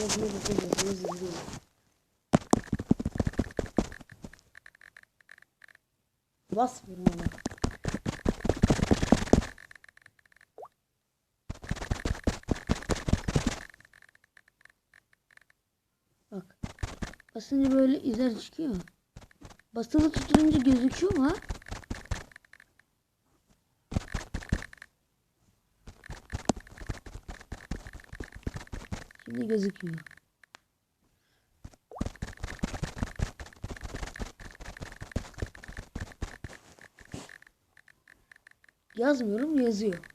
yazıyor bakıyor yazıyor. Bak. Basınca böyle izler çıkıyor. Basılı tutunca gözüküyor mu ha? Şimdi gözükmüyor. Yazmıyorum yazıyor.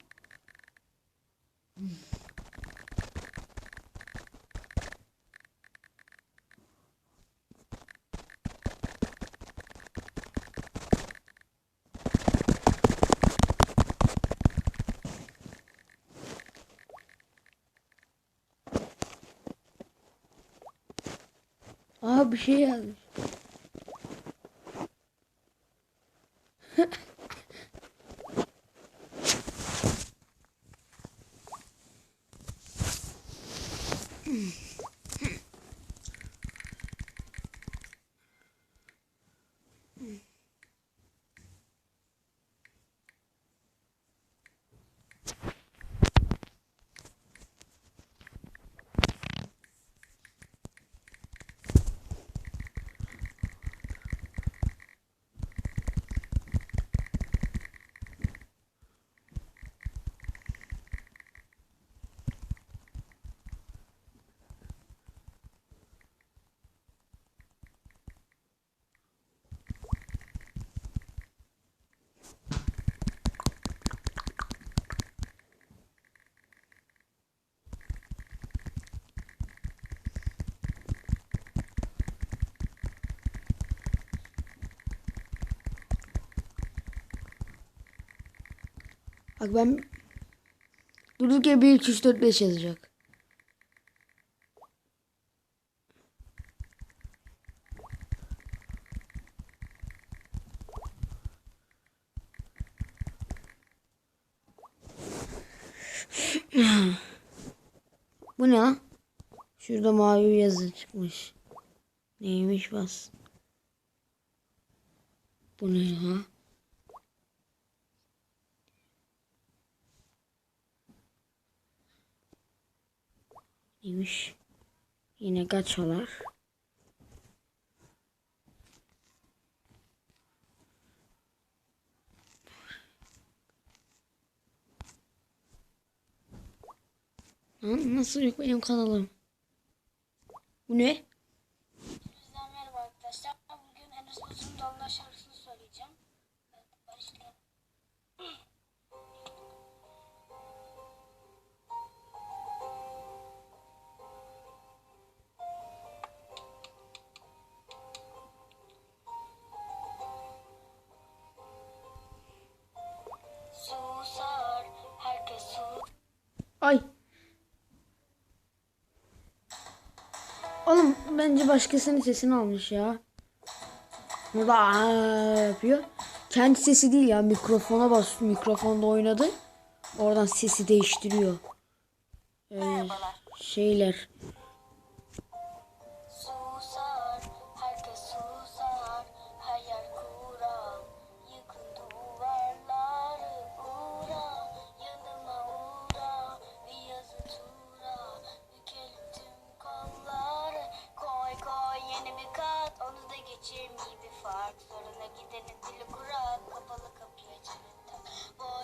Aa bir şey yazmış. Bak ben durduk yere 1 2 3 4 5 yazacak. Bu ne? Şurada mavi yazı çıkmış. Neymiş bas. Bu ne ya? Neymiş? Yine gaçalar. Nasıl yok benim kanalım? Bu ne? Bence başkasının sesini almış ya. Burada aa yapıyor. Kendi sesi değil ya mikrofona bas mikrofonda oynadı. Oradan sesi değiştiriyor. Ee, şeyler.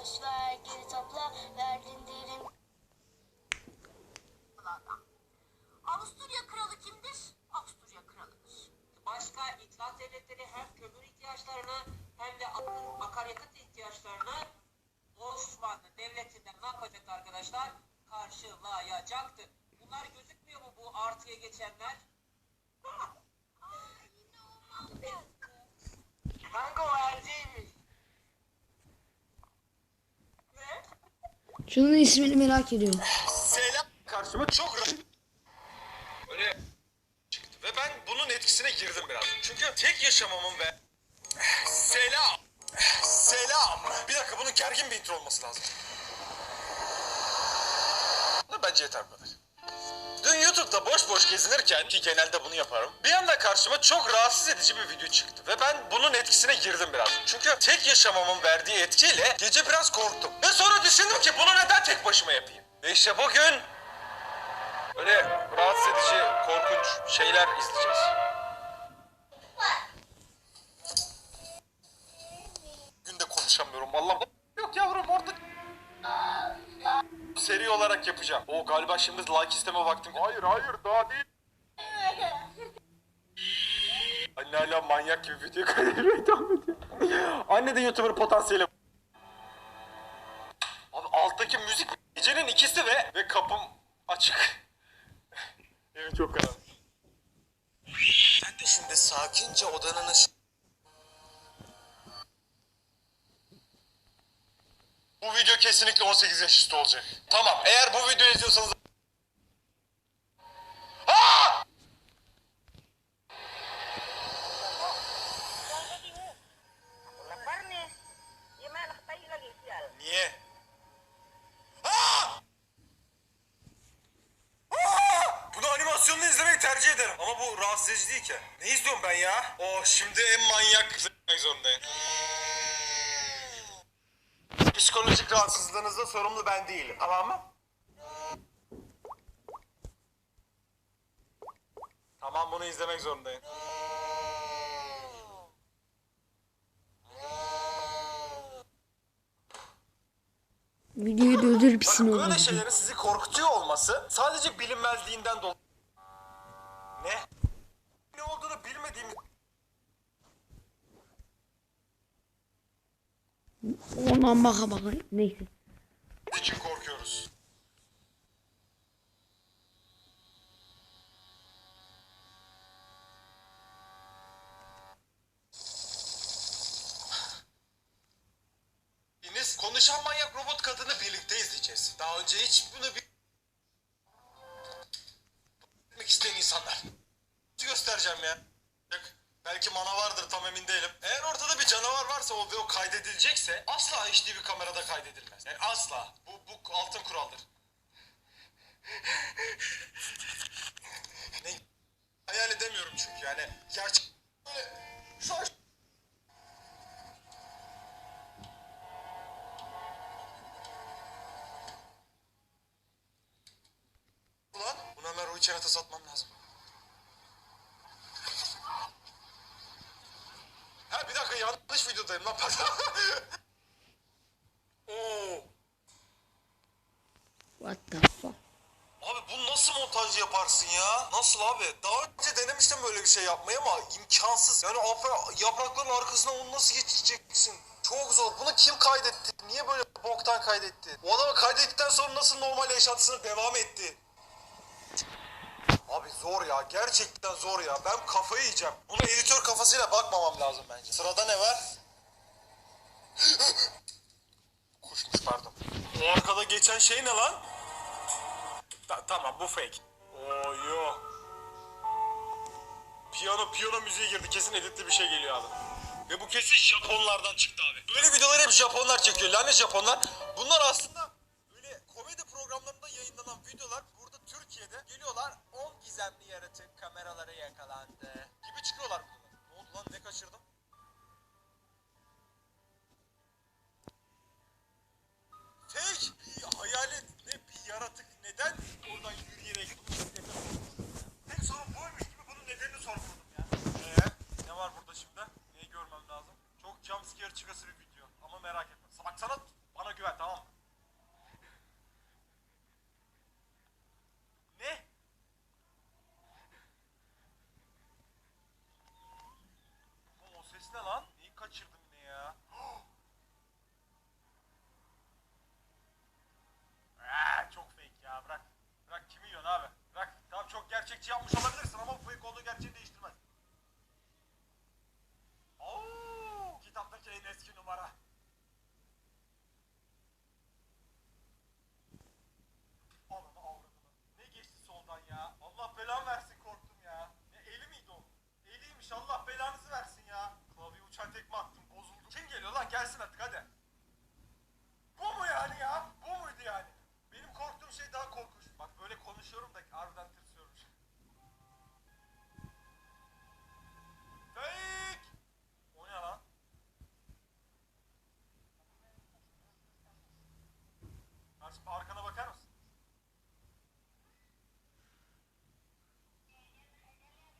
Boş ver geri topla, verdin derin Avusturya kralı kimdir? Avusturya kralıdır. Başka itilaf devletleri hem kömür ihtiyaçlarını hem de akaryakıt ihtiyaçlarını Osmanlı devletinden ne yapacak arkadaşlar? Karşılayacaktır. Bunlar gözükmüyor mu bu artıya geçenler? Şunun ismini merak ediyorum. Selam karşıma çok. Öyle çıktı ve ben bunun etkisine girdim biraz. Çünkü tek yaşamamın ve selam selam. Bir dakika bunun gergin bir intro olması lazım. Bence yeter bu kadar. Sokakta boş boş gezinirken ki genelde bunu yaparım. Bir anda karşıma çok rahatsız edici bir video çıktı ve ben bunun etkisine girdim biraz. Çünkü tek yaşamamın verdiği etkiyle gece biraz korktum. Ve sonra düşündüm ki bunu neden tek başıma yapayım? Ve işte bugün böyle rahatsız edici, korkunç şeyler izleyeceğiz. Bugün de konuşamıyorum vallahi. Yok yavrum orada seri olarak yapacağım. O galiba şimdi like isteme vaktim. Hayır hayır daha değil. Anne hala manyak gibi video kaydediyor devam ediyor. Anne de YouTuber potansiyeli. Abi alttaki müzik gecenin ikisi ve ve kapım açık. evet çok karanlık. Sen de şimdi sakince odanın ışı- Bu video kesinlikle 18 yaş üstü olacak. Tamam eğer bu videoyu izliyorsanız... Aa! Niye? Aa! Aa! Bunu animasyonla izlemeyi tercih ederim. Ama bu rahatsız edici değil ki. Ne izliyorum ben ya? Oh şimdi en manyak izlemek zorundayım. Psikolojik rahatsızlığınızda sorumlu ben değilim. Tamam mı? Tamam bunu izlemek zorundayım. Videoyu durdurup Bak, sinir böyle oldu. şeylerin sizi korkutuyor olması sadece bilinmezliğinden dolayı. Ne? Ne olduğunu bilmediğimiz Ondan baka baka. Neyse. için korkuyoruz. Deniz, konuşan manyak robot kadını birlikte izleyeceğiz. Daha önce hiç bunu bir... Bilmek isteyen insanlar. Nasıl göstereceğim ya? Bak, Belki mana vardır tam emin değilim. Eğer ortada bir canavar varsa o ve o kaydedilecekse asla HD bir kamerada kaydedilmez. Yani asla. Bu, bu altın kuraldır. ne? Hayal edemiyorum çünkü yani. Gerçek böyle an Ulan bunu hemen Ruhi Çenet'e satmam lazım. Ha bir dakika yanlış videodayım lan pardon. Oo. What the fuck? Abi bunu nasıl montaj yaparsın ya? Nasıl abi? Daha önce denemiştim böyle bir şey yapmayı ama imkansız. Yani yapra- yaprakların arkasına onu nasıl geçireceksin? Çok zor. Bunu kim kaydetti? Niye böyle boktan kaydetti? O adamı kaydettikten sonra nasıl normal yaşantısına devam etti? Abi zor ya. Gerçekten zor ya. Ben kafayı yiyeceğim. Buna editör kafasıyla bakmamam lazım bence. Sırada ne var? Kuşmuş pardon. O arkada geçen şey ne lan? Ta- tamam bu fake. Oo yo. Piyano piyano müziği girdi. Kesin editli bir şey geliyor abi. Ve bu kesin Japonlardan çıktı abi. Böyle videolar hep Japonlar çekiyor. Lanet Japonlar. Bunlar aslında gizemli yaratık kameralara yakalandı gibi çıkıyorlar videolar. Ne oldu lan ne kaçırdım? Fake bir hayalet ne bir yaratık neden oradan yürüyerek Tek sorun buymuş gibi bunun nedenini sorguladım ya. Ee, ne var burada şimdi? Neyi görmem lazım? Çok jumpscare çıkası bir video ama merak etme. Bak sana Aç, arkana bakar mısın?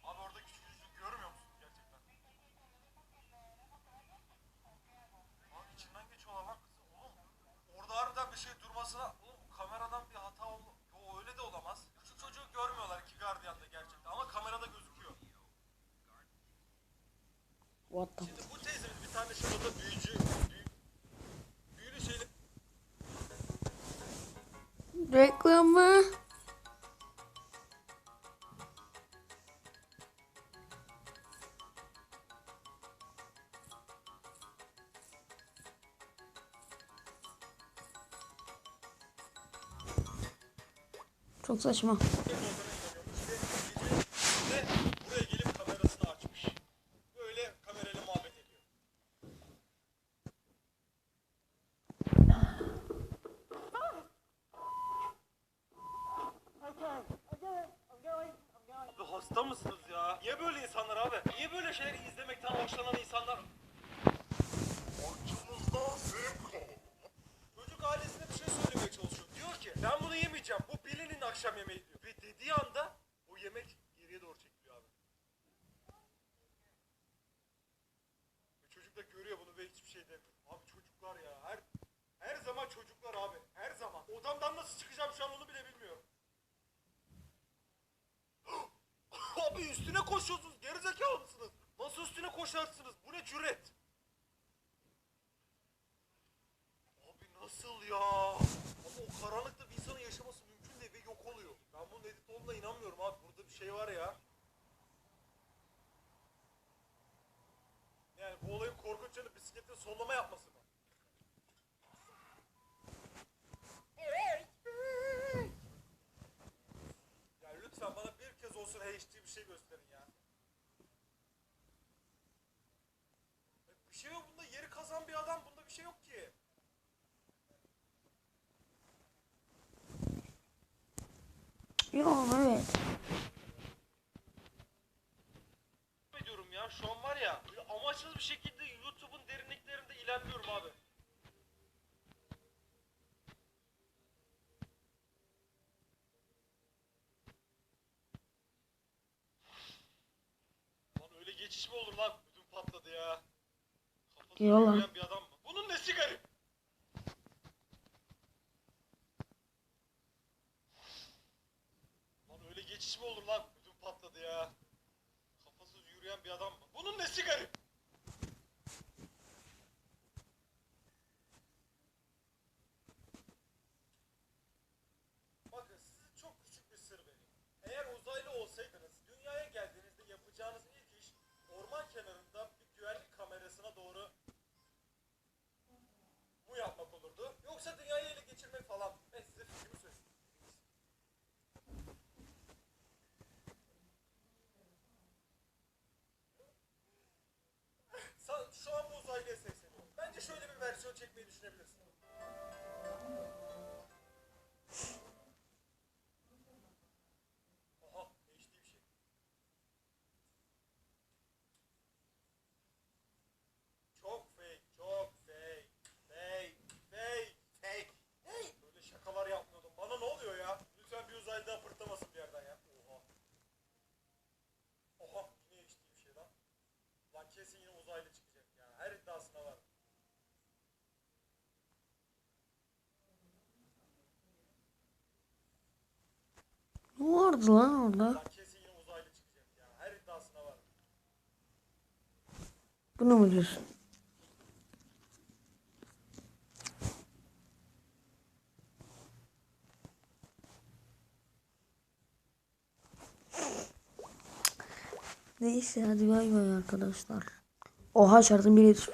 Abi orada küçük yüzlük görmüyor musun gerçekten? Abi içinden geçiyorlar lan kızı. Oğlum orada harbiden bir şey durmasına... Oğlum kameradan bir hata oldu. Yo öyle de olamaz. Küçük çocuğu görmüyorlar iki gardiyanda gerçekten ama kamerada gözüküyor. What the Şimdi bu teyzemiz bir tane şurada büyücü... Reklamı. Çok saçma. Ve buraya gelip kamerasını açmış. Böyle kamerayla muhabbet ediyor. Abi hasta mısınız ya? Niye böyle insanlar abi? Niye böyle şeyleri izlemekten hoşlanan insanlar? Çocuk ailesine bir şey söylemeye çalışıyor. Diyor ki ben bunu yemeyeceğim. Bu Billy'nin akşam yemeği diyor. Ve dediği anda o yemek geriye doğru çekiliyor abi. Ve çocuk da görüyor bunu ve hiçbir şey demiyor. Abi çocuklar ya her her zaman çocuklar abi. Her zaman. Odamdan nasıl çıkacağım şu an onu bile bilmiyorum. abi üstüne koşuyorsunuz. Gerizekalı mısınız? Nasıl üstüne koşarsınız? Bu ne cüret? Abi nasıl ya? Ama o karanlıkta bir insanın yaşaması mümkün değil ve yok oluyor. Ben bunun edit olduğuna inanmıyorum abi. Burada bir şey var ya. Yani bu olayın korkunç yanı bisikletin sollama yapması mı? Ya lütfen bana bir kez olsun HD bir şey gösterin. Ya Bir şey yok bunda yeri kazan bir adam bunda bir şey yok ki. Yo evet. ediyorum ya. Şu an var ya amaçsız bir şekilde YouTube'un derinliklerinde ilerliyorum abi. Lan öyle geçiş mi olur lan? Ödüm patladı ya. Kafası Yola. bir adam mı? Bunun nesi garip? Lan öyle geçiş mi olur lan? Ödüm patladı ya. Kafasız yürüyen bir adam mı? Bunun nesi garip? Bakın size çok küçük bir sır vereyim. Eğer uzaylı olsaydınız dünyaya geldiğinizde yapacağınız ilk iş orman kenarında bir güvenlik kamerasına doğru bu olurdu. Yoksa dünyayı ele geçirmek falan. Ben size fikrimi söyleyeyim. Sa- Şu an bu uzaylıya sesleniyorum. Bence şöyle bir versiyon çekmeyi düşünebilirsin. Aha, değişti bir şey. Çok fake, çok fake, fake, fake, fake. Hey, böyle şakalar yapmıyordum. Bana ne oluyor ya? Lütfen bir uzaylı daha pırtlamasın bir yerden ya. Oha. Oha, yine HD bir şey lan. Lan kesin yine uzaylı çıkacak ya. Her iddiasına var. Ne vardı lan orada? Bunu mu diyorsun? Neyse hadi bay bay arkadaşlar. Oha bile düşmüş.